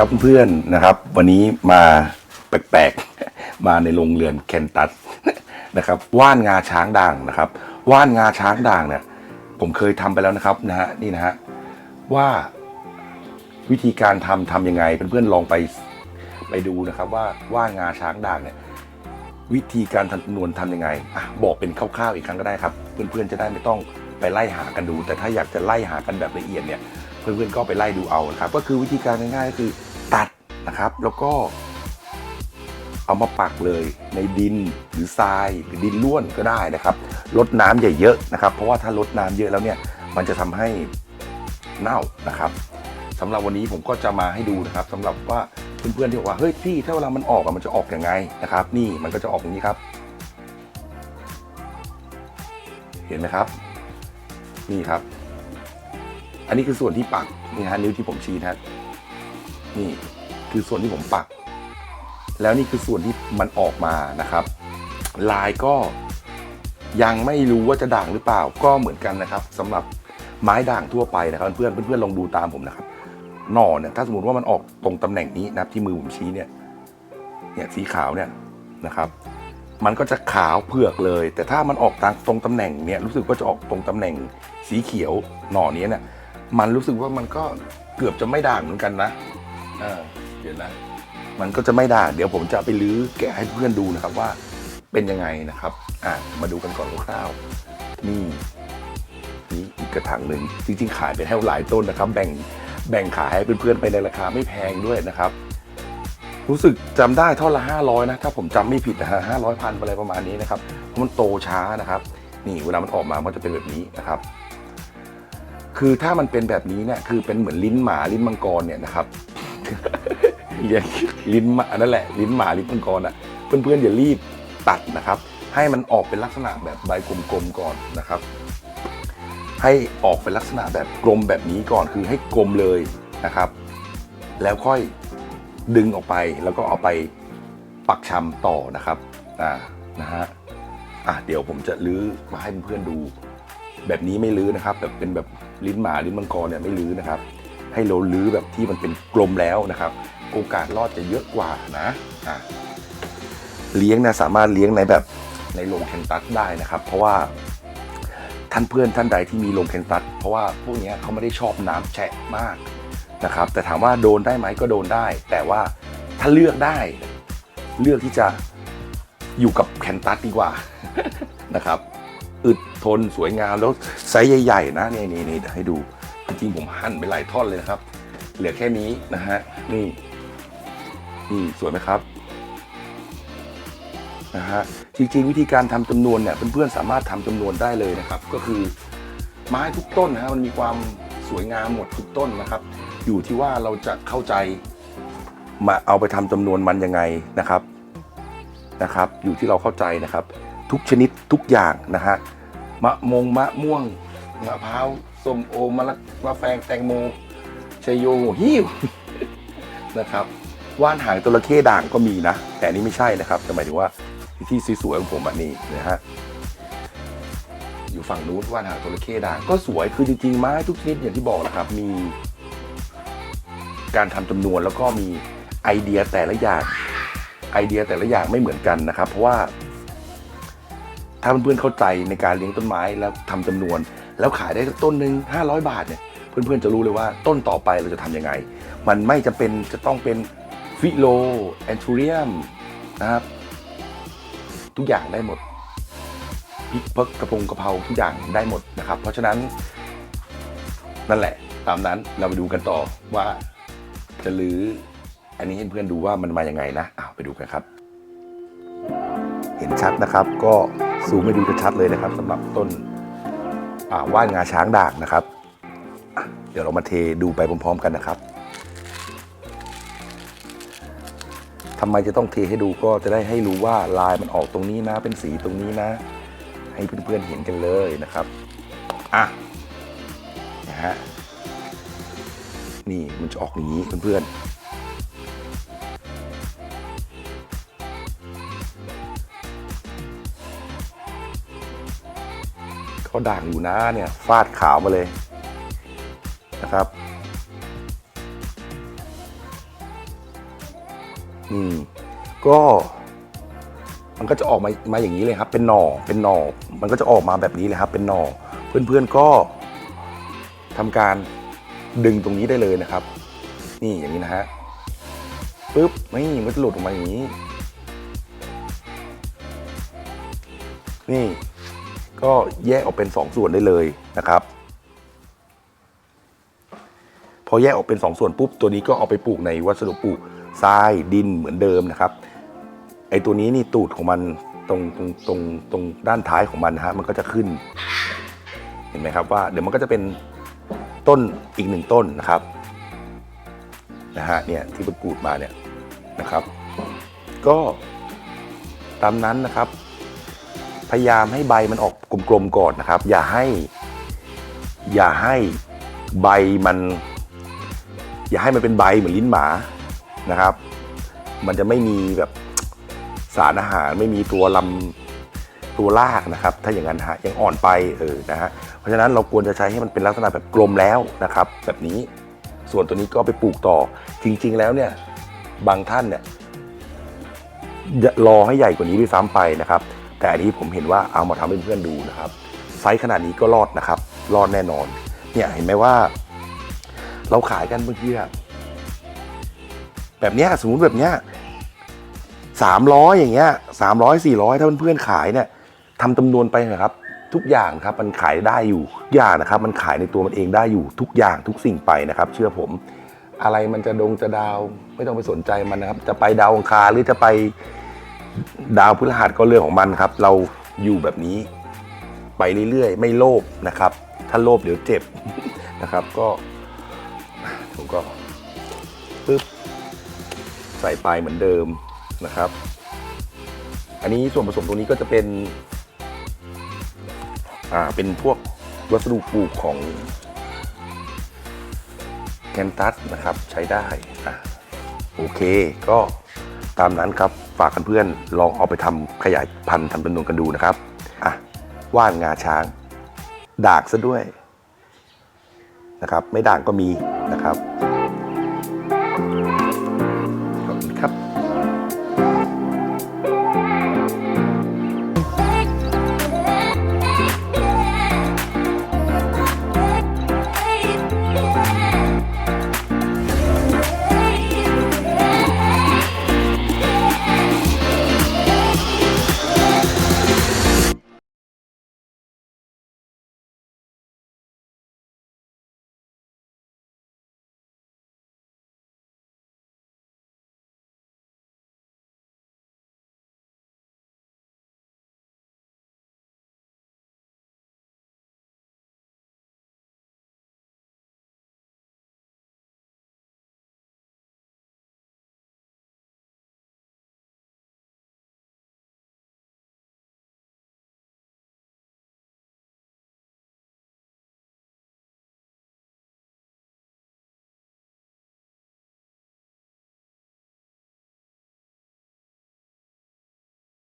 ครับเพื่อนๆนะครับ วันนี้มาแปลกๆ มาในโรงเรือนแคนตัสนะครับว่านงาช้างด่างนะครับว่านงาช้างด่างเนี่ยผมเคยทำไปแล้วนะครับนะฮะนี่นะฮะว่าวิธีการทำทำยังไงเพื่อนๆลองไปไปดูนะครับว่าว่านงาช้างด่างเนี่ยวิธีการทำจำนวนทำยังไงอะบอกเป็นคร่าวๆอีกครั้งก็ได้ครับ เพื่อนๆจะได้ไม่ต้องไปไล่หากันดู แต่ถ้าอยากจะไล่หากันแบบละเอียดเนี่ยเพื่อนๆก็ไปไล่ดูเอานะครับ ก็คือวิธีการง่ายๆก็คือ นะครับ แล้วก็เอามาปักเลยในดินหรือทรายหรือดินล้วนก็ได้นะครับลดน้ำอย่าเยอะนะครับ เพราะว่าถ้าลดน้ำเยอะแล้วเนี่ย มันจะทำให้เน่านะครับสำหรับวันนี้ผมก็จะมาให้ดูนะครับสำหรับว่าเพื่อนๆที่บอกว่าเฮ้ยพี่ถ้าเวลามันออกอะมันจะออกอยังไงนะครับ นี่มันก็จะออกอย่างนี้ครับ เห็นไหมครับ นี่ครับ อันนี้คือส่วนที่ปักนี่ฮะนิ้วที่ผมชี้นะนี่ คือส่วนที่ผมปัก แล้วนี่คือส่วนที่มันออกมานะครับ ลายก็ยังไม่รู้ว่าจะด่างหรือเปล่าก็เหมือนกันนะครับสำหรับไม้ด่างทั่วไปนะครับ เพื่อนเพื่อนลองดูตามผมนะครับหน่อเนี่ยถ้าสมมติว่ามันออกตรงตำแหน่งนี้นะครับ ที่มือผมชี้เนี่ยเนี่ยสีขาวเนี่ยนะครับ มันก็จะขาวเผือกเลย แต่ถ้ามันออกตางตรงตำแหน่งเนี่ยรู้สึกว่าจะออกตรงตำแหน่งสีเขียวหน่อนี้เนี่ยมันรู้สึกว่ามันก็เกือบจะไม่ด่างเหมือนกันนะ เออเดี๋ยวนะ มันก็จะไม่ด่างเดี๋ยวผมจะไปลื้อแกะให้เพื่อนดูนะครับว่าเป็นยังไงนะครับ อะมาดูกันก่อนคร่าวๆนี่นี่อีกกระถางหนึ่งจริงๆขายไปให้หลายต้นนะครับ แบ่งแบ่งขายให้เพื่อนๆไปในราคาไม่แพงด้วยนะครับ รู้สึกจำได้เท่าละห้าร้อยนะถ้าผมจำไม่ผิดนะฮะห้าร้อยพันอะไรประมาณนี้นะครับเพราะมันโตช้านะครับ นี่เวลามันออกมามันจะเป็นแบบนี้นะครับ คือถ้ามันเป็นแบบนี้เนี่ยคือเป็นเหมือนลิ้นหมาลิ้นมังกรเนี่ยนะครับ เรียกลิ้นหมานั่นแหละ ลิ้นหมาลิ้นมังกรอะ เพื่อนๆอย่ารีบตัดนะครับ ให้มันออกเป็นลักษณะแบบใบกลมๆก่อนนะครับ ให้ออกเป็นลักษณะแบบกลมแบบนี้ก่อนคือให้กลมเลยนะครับ แล้วค่อยดึงออกไปแล้วก็เอาไปปักชำต่อนะครับอ่านะฮะอะเดี๋ยวผมจะลื้อมาให้เพื่อนๆดู แบบนี้ไม่ลื้อนะครับ แบบเป็นแบบลิ้นหมาลิ้นมังกรเนี่ยไม่ลื้อนะครับ ให้เราลื้อแบบที่มันเป็นกลมแล้วนะครับ โอกาสรอดจะเยอะกว่านะอะเลี้ยงนะสามารถเลี้ยงในแบบในโรงแคนตัสได้นะครับ เพราะว่าท่านเพื่อนท่านใดที่มีโรงแคนตัสเพราะว่าพวกนี้เขาไม่ได้ชอบน้ำแฉะมากนะครับ แต่ถามว่าโดนได้ไหมก็โดนได้ แต่ว่าถ้าเลือกได้ เลือกที่จะอยู่กับแคนตัสดีกว่านะครับอึดทนสวยงามแล้วไซส์ใหญ่ๆนะนี่นี่นี่เดี๋ยให้ดูจริงๆผมหั่นไปหลายท่อนเลยนะครับ เหลือแค่นี้นะฮะนี่ นี่สวยไหมครับนะฮะจริงๆ วิธีการทำจำนวนเนี่ยเพื่อนๆสามารถทำจำนวนได้เลยนะครับ ก็คือไม้ทุกต้นนะฮะมันมีความสวยงามหมดทุกต้นนะครับ อยู่ที่ว่าเราจะเข้าใจมาเอาไปทำจำนวนมันยังไงนะครับนะครับ อยู่ที่เราเข้าใจนะครับ ทุกชนิดทุกอย่างนะฮะมะมงมะม่วงมะพร้าวส้มโอมะละมะแฟงแตงโมชยโยหิวนะครับ ว่านหางจระเข้ด่างก็มีนะ แต่นนี้ไม่ใช่นะครับแต่หมายถึงว่าที่สวยๆของผมแบบนี้นะฮะอยู่ฝั่งนู้นว่านหางจระเข้ด่างก็สวยคือจริงๆไม้ทุกชนิดอย่างที่บอกนะครับ มีการทำจำนวนแล้วก็มีไอเดียแต่ละอย่างไอเดียแต่ละอย่างไม่เหมือนกันนะครับ เพราะว่า ถ้าเพื่อนๆเข้าใจในการเลี้ยงต้นไม้แล้วทำจำนวน แล้วขายได้ต้นหนึ่ง500 บาทเนี่ยเพื่อนๆจะรู้เลยว่าต้นต่อไปเราจะทำยังไง มันไม่จำเป็นจะต้องเป็น ฟิโลแอนทูเรียมนะครับ ทุกอย่างได้หมดพริกเพิกกระพงกระเพราทุกอย่างได้หมดนะครับ เพราะฉะนั้นนั่นแหละ ตามนั้นเราไปดูกันต่อว่าจะลื้ออันนี้ให้เพื่อนดูว่ามันมาอยังไงนะอ้าวไปดูกันครับ เห็นชัดนะครับ ก็ซูมให้ดูชัดเลยนะครับสำหรับต้นว่านงาช้างด่างนะครับ เดี๋ยวเรามาเทดูไปพร้อม ๆ กันนะครับ ทำไมจะต้องเทให้ดูก็จะได้ให้รู้ว่าลายมันออกตรงนี้นะ เป็นสีตรงนี้นะ ให้เพื่อนๆเห็นกันเลยนะครับอะนะฮะนี่มันจะออกอย่างนี้เพื่อนๆเขาด่างอยู่นะเนี่ยฟาดขาวมาเลยนะครับ อืมก็มันก็จะออกมามาอย่างนี้เลยครับ เป็นหน่อเป็นหน่อมันก็จะออกมาแบบนี้เลยครับ เป็นหน่อเพื่อนๆก็ทำการดึงตรงนี้ได้เลยนะครับ นี่อย่างนี้นะฮะปุ๊บนี่มันจะหลุดออกมาอย่างนี้ นี่ ก็แยกออกเป็นสองส่วนได้เลยนะครับ พอแยกออกเป็นสองส่วนปุ๊บตัวนี้ก็เอาไปปลูกในวัสดุปลูก ทรายดินเหมือนเดิมนะครับไอตัวนี้นี่ตูดของมันตรงตรงตรงตรงด้านท้ายของมันนะฮะมันก็จะขึ้น เห็นไหมครับว่าเดี๋ยวมันก็จะเป็นต้นอีกหนึ่งต้นนะครับนะฮะเนี่ยที่ปลูกมาเนี่ยนะครับ ก็ตามนั้นนะครับ พยายามให้ใบมันออกกลมๆก่อนนะครับ อย่าให้ อย่าให้ใบมัน อย่าให้มันเป็นใบเหมือนลิ้นหมา นะครับ มันจะไม่มีแบบสารอาหารไม่มีตัวลำตัวรากนะครับ ถ้าอย่างนั้นฮะยังอ่อนไปเออนะฮะเพราะฉะนั้นเราควรจะใช้ให้มันเป็นลักษณะแบบกลมแล้วนะครับ แบบนี้ส่วนตัวนี้ก็ไปปลูกต่อจริง ๆ แล้วเนี่ยบางท่านเนี่ยรอให้ใหญ่กว่านี้ด้วยซ้ำไปนะครับ แต่อันนี้ผมเห็นว่าเอามาทำให้เพื่อนๆดูนะครับ ไซส์ขนาดนี้ก็รอดนะครับ รอดแน่นอน เนี่ยเห็นไหมว่า เราขายกันบางทีอะ แบบเนี้ยสมมติแบบเนี้ยสามร้อยอย่างเงี้ยสามร้อยสี่ร้อยถ้าเพื่อนๆขายเนี่ยทำจำนวนไปนะครับ ทุกอย่างครับมันขายได้อยู่ทุกอย่างนะครับ มันขายในตัวมันเองได้อยู่ทุกอย่างทุกสิ่งไปนะครับ เชื่อผม อะไรมันจะดงจะดาวไม่ต้องไปสนใจมันนะครับ จะไปดาวอังคารหรือจะไปดาวพฤหัสก็เรื่องของมันครับ เราอยู่แบบนี้ ไปเรื่อยๆ ไม่โลภนะครับ ถ้าโลภเดี๋ยวเจ็บนะครับ ก็ผมก็ปึ๊บ ใส่ไปเหมือนเดิมนะครับ อันนี้ส่วนผสมตรงนี้ก็จะเป็น อ่า เป็นพวกวัสดุปลูกของแคนตัสนะครับ ใช้ได้อะโอเค ก็ตามนั้นครับ ฝากกันเพื่อนลองเอาไปทำขยายพันธุ์ทำจำนวนกันดูนะครับ อะ ว่านงาช้าง ด่ากซะด้วยนะครับ ไม่ด่างก็มีนะครับ